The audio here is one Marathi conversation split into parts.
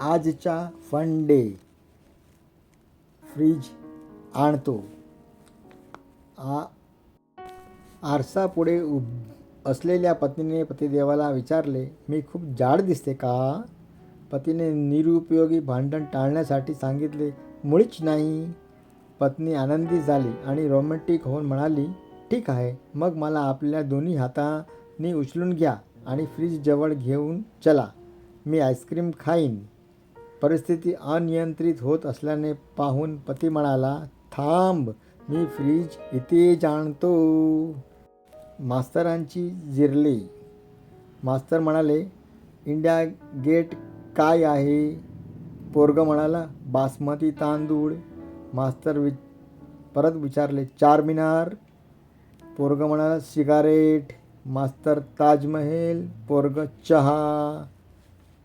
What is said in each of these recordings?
आजचा फन डे फ्रीज आणतो. आ आरसापुढे उभ असलेल्या पत्नीने पतिदेवाला विचारले मी खूप जाड दिसते का? पतीने निरुपयोगी भांडण टाळण्यासाठी सांगितले मुळीच नाही. पत्नी आनंदी झाली आणि रोमॅन्टिक होऊन म्हणाली ठीक आहे मग मला आपल्या दोन्ही हातांनी उचलून घ्या आणि फ्रीज जवळ घेऊन चला. मी आईस्क्रीम खाईन. परिस्थिती अनियंत्रित होत असल्याने पाहून पती म्हणाला थांब मी फ्रीज इथे जाणतो. मास्तरांची जिरले. मास्तर म्हणाले इंडिया गेट काय आहे? पोरग म्हणाला बासमती तांदूळ. मास्तर वि परत विचारले चार मिनार पोरग म्हणाला सिगारेट. मास्तर ताजमहेल. पोरग चहा.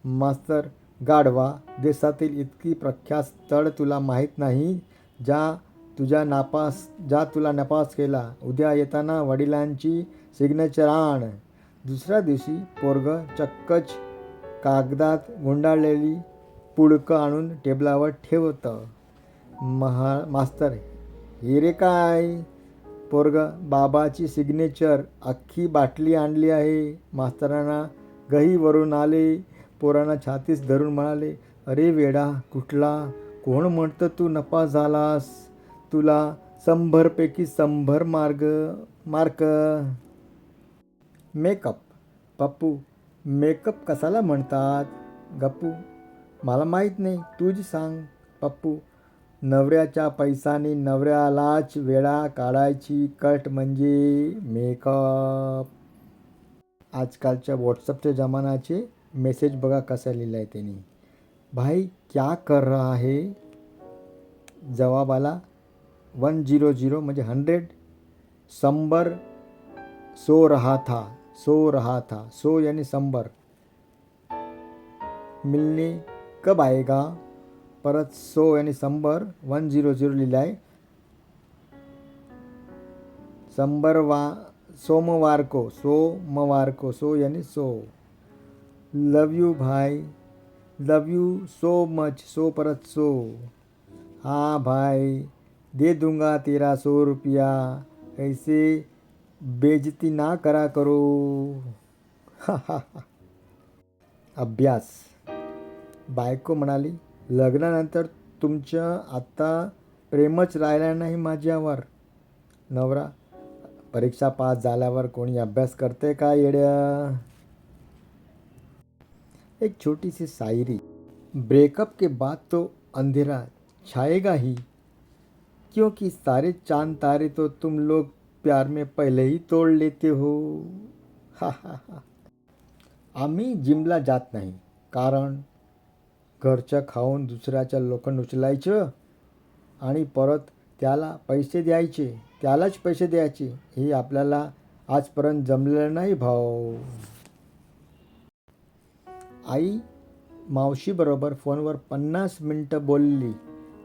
मास्तर गाढवा देशातील इतकी प्रख्यात स्थळ तुला माहीत नाही ज्या तुझ्या नापास ज्या तुला नपास केला उद्या येताना वडिलांची सिग्नेचर आण. दुसऱ्या दिवशी पोरग चक्कच कागदात गुंडाळलेली पुडकं आणून टेबलावर ठेवतं. महा मास्तर हे रे काय? पोरग बाबाची सिग्नेचर अख्खी बाटली आणली आहे. मास्तरांना गहीवरून आले. पोरांना छातीस धरून म्हणाले अरे वेडा कुठला? कोण म्हणतं तू नफा झालास? तुला शंभरपैकी शंभर मार्ग मार्क. मेकअप? पप्पू मेकअप कसाला म्हणतात? गप्पू मला माहीत नाही तूच सांग. पप्पू नवऱ्याच्या पैशाने नवऱ्यालाच वेळा काढायची कट म्हणजे मेकअप. आजकालच्या व्हॉट्सअपच्या जमान्याचे मेसेज बघा कसा लिहिला आहे त्यांनी. भाई क्या कर रहा है? जवाब आला वन झिरो झिरो म्हणजे हंड्रेड शंभर सो रहा था सो रहा था सो यानी शंभर मिलने कब आएगा? परत सो यानी शंभर वन झिरो झिरो लिहिला आहे शंभर वा सोमवार को सोमवार को सो यानी सो. लव यू भाई love you so much so परत सो हाँ भाई दे दूंगा तेरा सौ रुपया ऐसे बेजती ना करा करो अभ्यास बायको म्हणाली लग्नानंतर तुमचं आत्ता प्रेमच राहिलं नाही माझ्यावर नवरा परीक्षा पास झाल्यावर कोणी अभ्यास करते का येड्या एक छोटी सी शायरी। ब्रेकअप के बाद तो अंधेरा छाएगा ही। क्योंकि सारे चांद तारे तो तुम लोग प्यार में पहले ही तोड़ लेते हो। हा हा हा। आम्ही जिमला जात नाही कारण घरचं खाऊन दुसऱ्याच्या लोखंड उचलायचं आणि परत त्याला पैसे द्यायचे त्यालाच पैसे द्यायचे हे आपल्याला आजपर्यंत जमलेलं नाही भाऊ. आई मावशीबरोबर फोनवर पन्नास मिनटं बोलली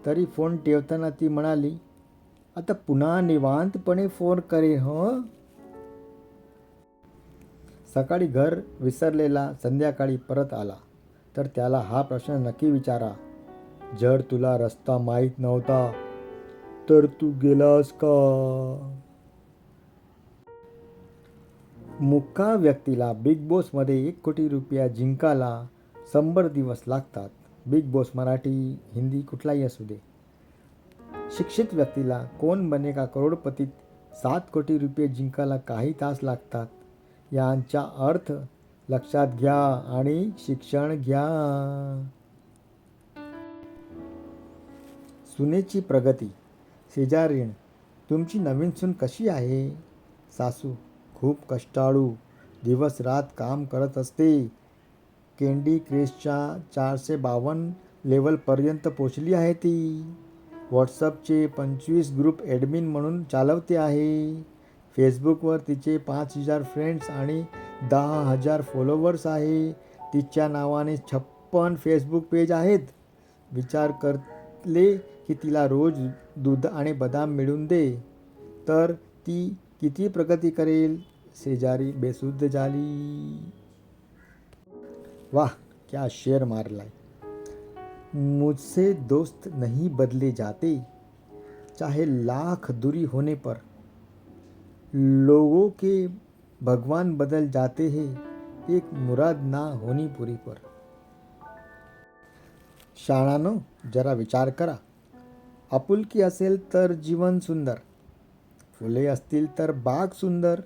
तरी फोन ठेवताना ती म्हणाली आता पुन्हा निवांतपणे फोन करे हो? सकाळी घर विसरलेला संध्याकाळी परत आला तर त्याला हा प्रश्न नक्की विचारा. जर तुला रस्ता माहीत नव्हता तर तू गेलास का? मुक्का व्यक्तीला बिग बॉसमध्ये एक कोटी रुपया जिंकायला शंभर दिवस लागतात. बिग बॉस मराठी हिंदी कुठलाही असू दे. शिक्षित व्यक्तीला कोण बनेगा करोडपतीत सात कोटी रुपये जिंकायला काही तास लागतात. यांचा अर्थ लक्षात घ्या आणि शिक्षण घ्या. सुनेची प्रगती. शेजारीण तुमची नवीन सून कशी आहे? सासू खूप कष्टाळू. दिवस रात काम करत असते. कँडी क्रेशच्या चारशे बावन्न लेवलपर्यंत पोचली आहे ती. व्हॉट्सअपचे पंचवीस ग्रुप ॲडमिन म्हणून चालवते आहे. फेसबुकवर तिचे पाच हजार फ्रेंड्स आणि दहा हजार फॉलोवर्स आहे. तिच्या नावाने छप्पन फेसबुक पेज आहेत. विचार करले की तिला रोज दूध आणि बदाम मिळून दे. तर ती किती प्रगती करेल? शेजारी बेशुद्ध झाली वाह, क्या शेर मारलाय मुझसे दोस्त नहीं बदले जाते, चाहे लाख दूरी होने पर। लोगों के भगवान बदल जाते हैं, एक मुराद ना होनी पूरी पर। शाळानो जरा विचार करा। आपुलकी असेल तर जीवन सुंदर, फुले असतील तर बाग सुंदर।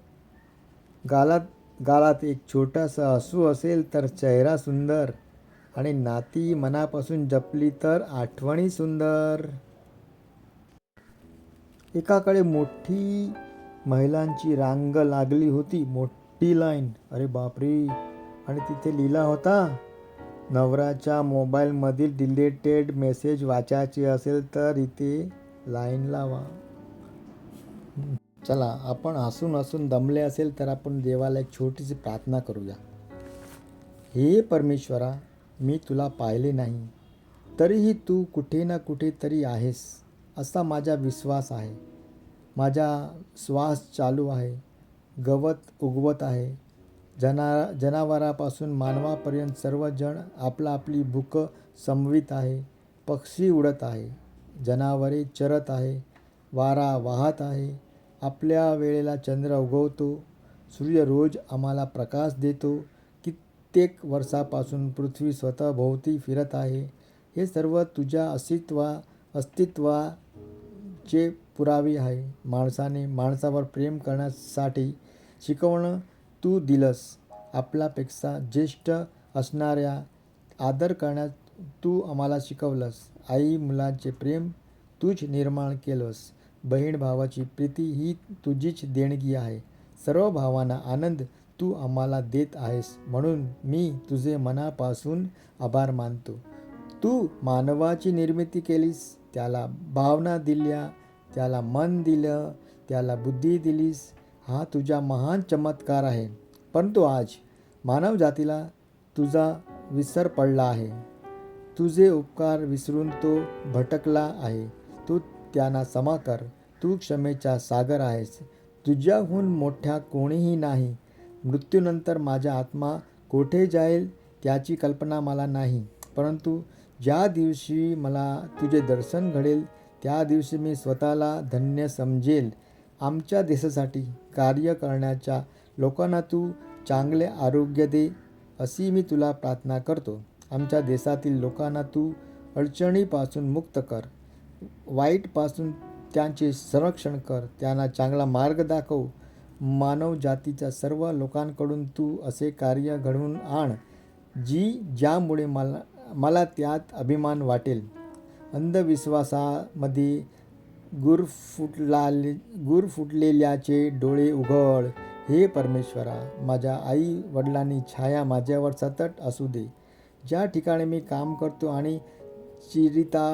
गालात गालात एक छोटासा हसू असेल तर चेहरा सुंदर आणि नाती मनापासून जपली तर आठवणी सुंदर. एकाकडे मोठी महिलांची रांग लागली होती. मोठी लाईन. अरे बापरे. आणि तिथे लिहिला होता नवराच्या मोबाईलमधील डिलेटेड मेसेज वाचायचे असेल तर इथे लाईन लावा. चला आपण हसून हसून दमले असेल तर आपण देवाला एक छोटीशी प्रार्थना करूया. हे परमेश्वरा मी तुला पाहिले नाही तरीही तू कुठे ना कुठे तरी आहेस असा माझा विश्वास आहे. माझा श्वास चालू आहे गवत उगवत आहे. जना जनावरापासून मानवापर्यंत सर्वजण आपला आपली भूकं समवित आहे पक्षी उडत आहे जनावरे चरत आहे वारा वाहत आहे आपल्या वेळेला चंद्र उगवतो सूर्य रोज आम्हाला प्रकाश देतो कित्येक वर्षापासून पृथ्वी स्वतःभोवती फिरत आहे. हे सर्व तुझ्या अस्तित्वा अस्तित्वाचे पुरावे आहे. माणसाने माणसावर प्रेम करण्यासाठी शिकवणं तू दिलंस. आपल्यापेक्षा ज्येष्ठ असणाऱ्या आदर करण्यात तू आम्हाला शिकवलंस. आई मुलांचे प्रेम तूच निर्माण केलंस. बहीण भावाची प्रीती ही तुझीच देणगी आहे. सर्व भावांना आनंद तू आम्हाला देत आहेस म्हणून मी तुझे मनापासून आभार मानतो. तू मानवाची निर्मिती केलीस त्याला भावना दिल्या त्याला मन दिलं त्याला बुद्धी दिलीस हा तुझा महान चमत्कार आहे. परंतु आज मानव जातीला तुझा विसर पडला आहे. तुझे उपकार विसरून तो भटकला आहे. तू त्यांना क्षमा कर. तू क्षमेचा सागर आहेस. तुझ्याहून मोठ्या कोणीही नाही. मृत्यूनंतर माझा आत्मा कोठे जाईल त्याची कल्पना मला नाही. परंतु ज्या दिवशी मला तुझे दर्शन घडेल त्या दिवशी मी स्वतःला धन्य समजेल. आमच्या देशासाठी कार्य करण्याच्या लोकांना तू चांगले आरोग्य दे अशी मी तुला प्रार्थना करतो. आमच्या देशातील लोकांना तू अडचणीपासून मुक्त कर. वाईटपासून त्यांचे संरक्षण कर त्यांना चांगला मार्ग दाखव. मानव जातीच्या सर्व लोकांकडून तू असे कार्य घडवून आण जी ज्यामुळे मला मला त्यात अभिमान वाटेल. अंधविश्वासामध्ये गुर फुटलाले गुर फुटलेल्याचे डोळे उघड. हे परमेश्वरा माझ्या आई वडिलांनी छाया माझ्यावर सतत असू दे. ज्या ठिकाणी मी काम करतो आणि चिरिता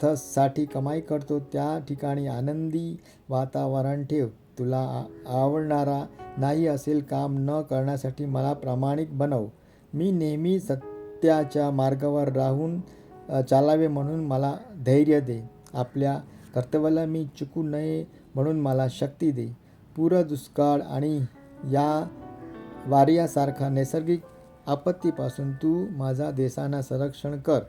चिरितार्थसाठी कमाई करतो त्या ठिकाणी आनंदी वातावरण ठेव. तुला आ- आवडणारा नाही असेल काम न करण्यासाठी मला प्रामाणिक बनव. मी नेहमी सत्याच्या मार्गावर राहून चालावे म्हणून मला धैर्य दे. आपल्या कर्तव्याला मी चुकू नये म्हणून मला शक्ती दे. पूर दुष्काळ आणि या वार्यासारखा नैसर्गिक आपत्तीपासून तू माझा देशांना संरक्षण कर.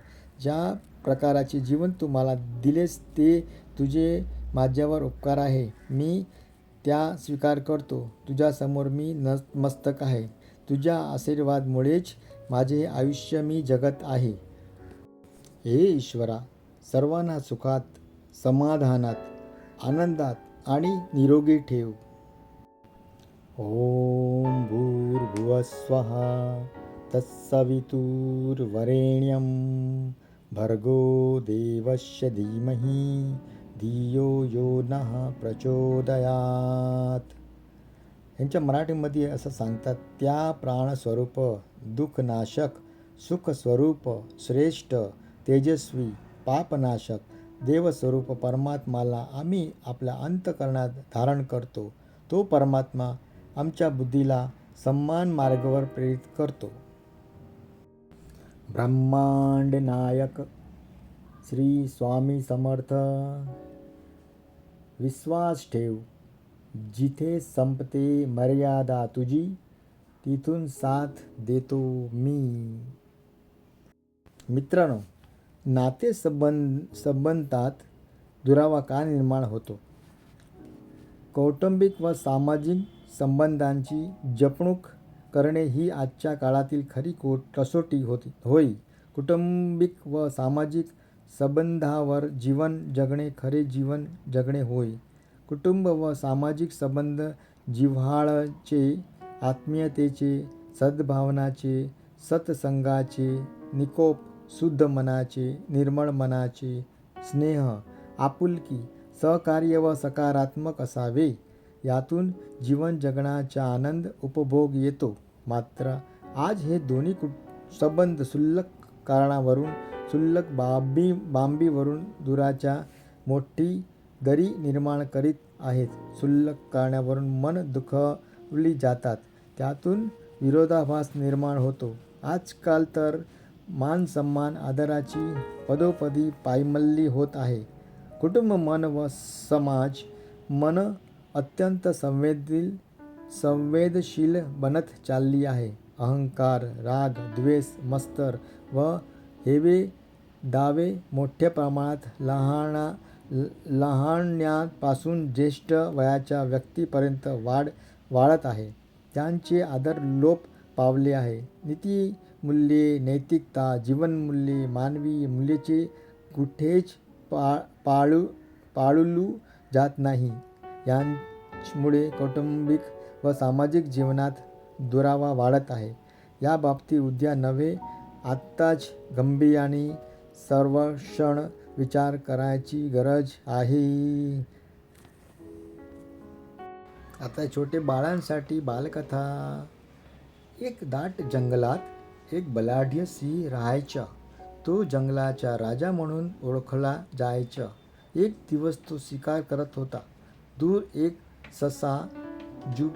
ज्या प्रकाराचे जीवन तू मला दिलेस ते तुझे माझ्यावर उपकार आहे. मी त्या स्वीकार करतो. तुझ्यासमोर मी न मस्तक आहे. तुझ्या आशीर्वादमुळेच माझे आयुष्य मी जगत आहे. हे ईश्वरा सर्वांना सुखात समाधानात आनंदात आणि निरोगी ठेव. ओम भूर्भुवस्व तत्सवितुर्वरेण्यं भर्गो देवस्य धीमहि धियो यो नः प्रचोदयात. यांच्या मराठीमध्ये असं सांगतात त्या प्राणस्वरूप दुःखनाशक सुखस्वरूप श्रेष्ठ तेजस्वी पापनाशक देवस्वरूप परमात्माला आम्ही आपल्या अंतकरणात धारण करतो. तो परमात्मा आमच्या बुद्धीला सम्मान मार्गावर प्रेरित करतो. ब्रह्मांड नायक श्री स्वामी समर्थ। विश्वास ठेव जिथे संपते मर्यादा तुझी तिथून साथ देतो मी। मित्रांनो नाते संबंध संबंधात दुरावा का निर्माण होतो? कौटुंबिक व सामाजिक संबंधांची जपणूक करणे ही आजच्या काळातील खरी को कसोटी होती. होय. कुटुंबिक व सामाजिक संबंधावर जीवन जगणे खरे जीवन जगणे होय. कुटुंब व सामाजिक संबंध जिव्हाळचे आत्मीयतेचे सद्भावनाचे सत्संगाचे निकोप शुद्ध मनाचे निर्मळ मनाचे स्नेह आपुलकी सहकार्य व सकारात्मक असावे. यातून जीवन जगण्याचा आनंद उपभोग येतो. मात्र आज हे दोन्ही कुट संबंध सुल्लक कारणावरून सुल्लक बाबी बांबीवरून दुराच्या मोठी दरी निर्माण करीत आहेत. सुल्लक कारणावरून मन दुखवली जातात. त्यातून विरोधाभास निर्माण होतो. आजकाल तर मान सन्मान आदराची पदोपदी पायमल्ली होत आहे. कुटुंब मन व समाज मन अत्यंत संवेदील संवेदशील बनत चालली आहे. अहंकार राग द्वेष मस्तर व हेवे दावे मोठ्या प्रमाणात लहाना लहाण्यापासून ज्येष्ठ वयाच्या व्यक्तीपर्यंत वाढ वाढत आहे. त्यांचे आदर लोप पावले आहे. नीतिमूल्ये नैतिकता जीवनमूल्ये मानवी मूल्येचे कुठेच पा पाळू पाळलू जात नाही. यांमुळे कौटुंबिक व सामाजिक जीवनात दुरावा वाढत आहे. या बाबतीत उद्या नव्हे आत्ताच गंभीर्याने सर्वक्षण विचार करायची गरज आहे. आता छोटे बाळांसाठी बालकथा. एक दाट जंगलात एक बलाढ्य सिंह राहायचा. तो जंगलाचा राजा म्हणून ओळखला जायचा. एक दिवस तो शिकार करत होता. दूर एक ससा जु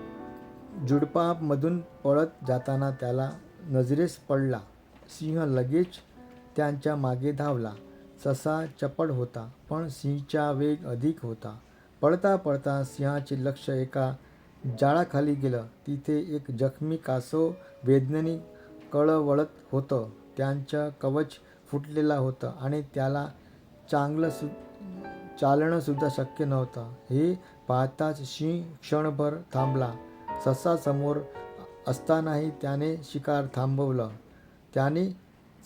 जुडपामधून पळत जाताना त्याला नजरेस पडला. सिंह लगेच त्यांच्या मागे धावला. ससा चपड होता पण सिंहचा वेग अधिक होता. पळता पळता सिंहाचे लक्ष एका जाळाखाली गेलं. तिथे एक जखमी कासव वेदनेने कळवळत होतं. त्यांचं कवच फुटलेला होतं आणि त्याला चांगलं सु चालणंसुद्धा शक्य नव्हतं. हे पाहताच सिंह क्षणभर थांबला. ससा समोर असतानाही त्याने शिकार थांबवलं. त्याने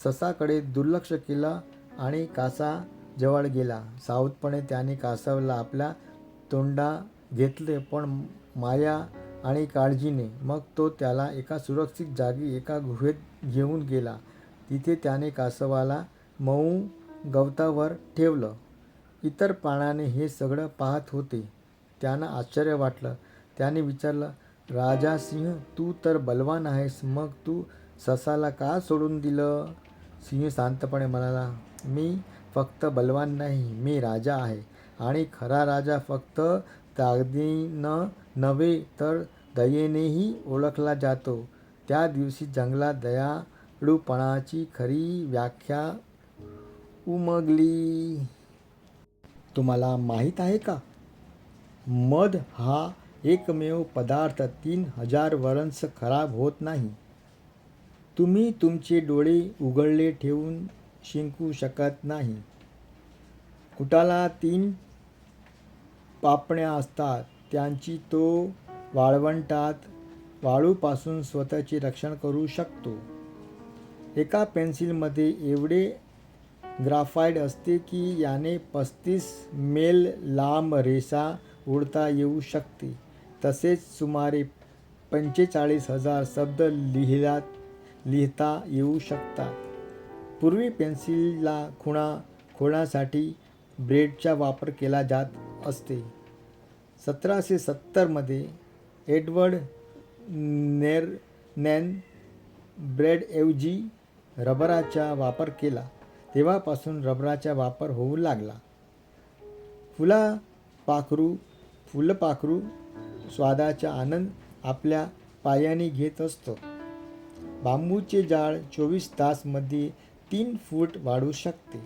ससाकडे दुर्लक्ष केलं आणि कासा जवळ गेला. सावधपणे त्याने कासवला आपल्या तोंडा घेतले पण माया आणि काळजीने मग तो त्याला एका सुरक्षित जागी एका गुहेत घेऊन गेला. तिथे त्याने कासवाला मऊ गवतावर ठेवलं. इतर प्राण्याने हे सगळं पाहत होते. त्यांना आश्चर्य वाटलं. त्याने विचारलं राजा सिंह तू तर बलवान आहेस मग तू ससाला का सोडून दिलं? सिंह शांतपणे म्हणाला मी फक्त बलवान नाही मी राजा आहे. आणि खरा राजा फक्त ताकदीनं नव्हे तर दयेनेही ओळखला जातो. त्या दिवशी जंगलात दयाळूपणाची खरी व्याख्या उमगली. तुम्हाला माहीत आहे का? मध हा एकमेव पदार्थ तीन हजार वर्ष खराब होत नाही. तुम्ही तुमचे डोळे उघडले ठेवून शिंकू शकत नाही. कुटाला तीन पापण्या असतात. त्यांची तो वाळवंटात वाळूपासून स्वतःचे रक्षण करू शकतो. एका पेन्सिलमध्ये एवढे ग्राफाईड असते की याने पस्तीस मेल लांब रेषा ओढता येऊ शकते. तसेच सुमारे पंचेचाळीस हजार शब्द लिहिला लिहिता येऊ शकतात. पूर्वी पेन्सिलला खुणा खोडण्यासाठी ब्रेडचा वापर केला जात असते. सतराशे सत्तरमध्ये एडवर्ड नेर नॅन ब्रेडऐवजी रबराचा वापर केला. तेव्हापासून रबराचा वापर होऊ लागला. फुला पाखरू फुलपाखरू स्वादाचा आनंद आपल्या पायाने घेत असतो. बांबूचे जाळ चोवीस तासमध्ये तीन फूट वाढू शकते.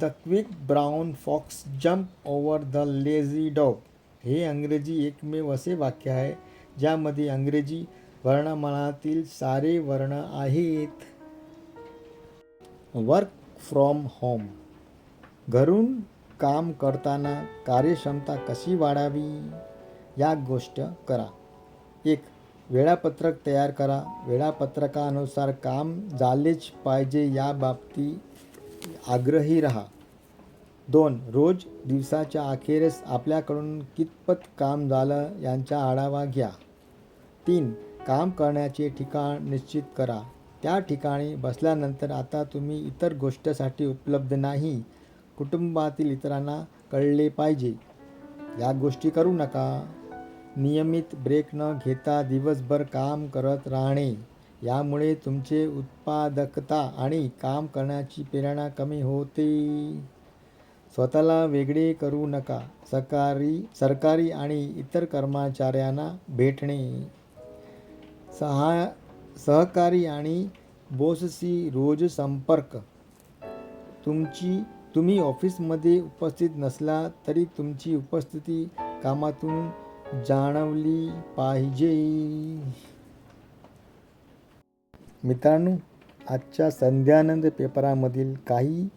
The quick brown fox jump over the lazy dog हे अंग्रेजी एकमेव असे वाक्य आहे ज्यामध्ये अंग्रेजी वर्णमानातील सारे वर्ण आहेत. वर्क फ्रॉम होम घरून काम करताना कार्यक्षमता कशी वाढावी? या गोष्ट करा. एक वेळापत्रक तयार करा. वेळापत्रकानुसार काम झालेच पाहिजे या बाबती आग्रही राहा. दोन रोज दिवसाच्या अखेरीस आपल्याकडून कितपत काम झालं यांचा आढावा घ्या. तीन काम करण्याचे ठिकाण निश्चित करा. त्या ठिकाणी बसल्यानंतर आता तुम्ही इतर गोष्टीसाठी उपलब्ध नाही. कुटुंबातील इतरांना कळले पाहिजे. या गोष्टी करू नका. नियमित ब्रेक न घेता दिवसभर काम करत राहणे यामुळे तुमचे उत्पादकता आणि काम करण्याची प्रेरणा कमी होते. स्वतःला वेगळे करू नका. सरकारी सरकारी आणि इतर कर्मचाऱ्यांना भेटणे. सहा सहकारी आणि बोसशी रोज संपर्क. तुमची तुम्ही ऑफिसमध्ये उपस्थित नसला तरी तुमची उपस्थिती कामातून जाणवली पाहिजे. मित्रांनो आजच्या संध्यानंद पेपरामधील काही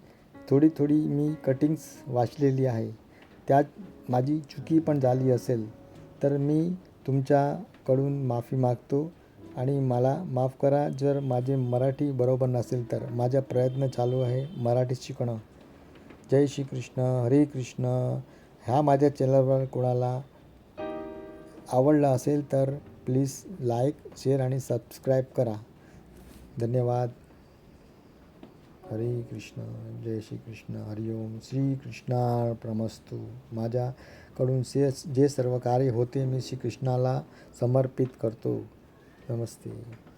थोडी थोडी मी कटिंग्स वाचलेली आहे. त्यात माझी चुकी पण झाली असेल तर मी तुमच्याकडून माफी मागतो आणि मला माफ करा. जर माझे मराठी बरोबर नसेल तर माझा प्रयत्न चालू आहे मराठी शिकणं. जय श्री कृष्ण हरे कृष्ण. ह्या माझ्या चॅनलवर कोणाला आवडला असेल तर प्लीज लाईक शेअर आणि सबस्क्राईब करा. धन्यवाद. हरे कृष्ण जय श्री कृष्ण हरिओम श्री कृष्णार्पणमस्तु माझ्याकडून से जे सर्व कार्य होते मी श्रीकृष्णाला समर्पित करतो. नमस्ते.